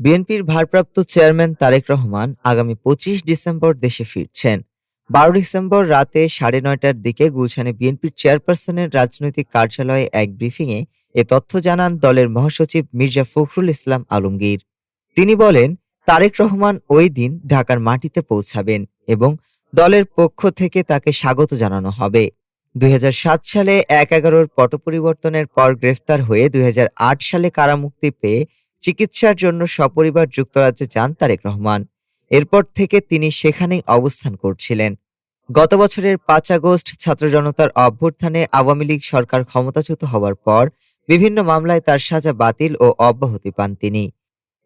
বিএনপির ভারপ্রাপ্ত চেয়ারম্যান তারেক রহমান আগামী পঁচিশ ডিসেম্বর দেশে ফিরছেন। বারো ডিসেম্বর রাতে সাড়ে নয়টার দিকে গুলশানে বিএনপির চেয়ারপারসনের রাজনৈতিক কার্যালয়ে এক ব্রিফিংয়ে এ তথ্য জানান দলের মহাসচিব মির্জা ফখরুল ইসলাম আলমগীর। তিনি বলেন, তারেক রহমান ওই দিন ঢাকার মাটিতে পৌঁছাবেন এবং দলের পক্ষ থেকে তাকে স্বাগত জানানো হবে। দুই হাজার সাত সালে এক এগারোর পট পরিবর্তনের পর গ্রেফতার হয়ে দুই হাজার আট সালে কারামুক্তি পেয়ে চিকিৎসার জন্য সপরিবার যুক্তরাজ্যে যান তারেক রহমান। এরপর থেকে তিনি সেখানেই অবস্থান করছিলেন। গত বছরের পাঁচ আগস্ট ছাত্র জনতার অভ্যুত্থানে আওয়ামী লীগ সরকার ক্ষমতাচ্যুত হওয়ার পর বিভিন্ন মামলায় তার সাজা বাতিল ও অব্যাহতি পান তিনি।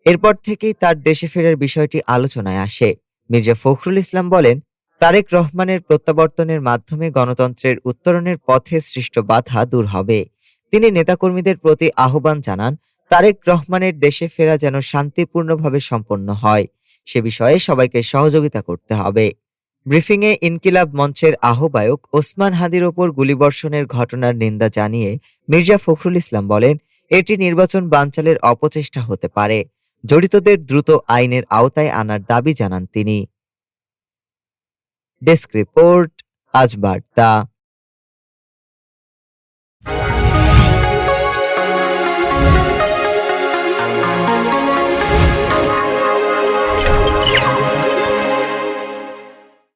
এরপর থেকেই তার দেশে ফেরার বিষয়টি আলোচনায় আসে। মির্জা ফখরুল ইসলাম বলেন, তারেক রহমানের প্রত্যাবর্তনের মাধ্যমে গণতন্ত্রের উত্তরণের পথে সৃষ্ট বাধা দূর হবে। তিনি নেতাকর্মীদের প্রতি আহ্বান জানান তারেক রহমানের দেশে ফেরা যেন শান্তিপূর্ণভাবে সম্পন্ন হয়, সে বিষয়ে সবাইকে সহযোগিতা করতে হবে। ব্রিফিংয়ে ইনকিলাব মঞ্চের আহ্বায়ক ওসমান হাদির ওপর গুলিবর্ষণের ঘটনার নিন্দা জানিয়ে মির্জা ফখরুল ইসলাম বলেন, এটি নির্বাচন বানচালের অপচেষ্টা হতে পারে। জড়িতদের দ্রুত আইনের আওতায় আনার দাবি জানান তিনি। ডেস্ক রিপোর্ট, আজ বার্তা।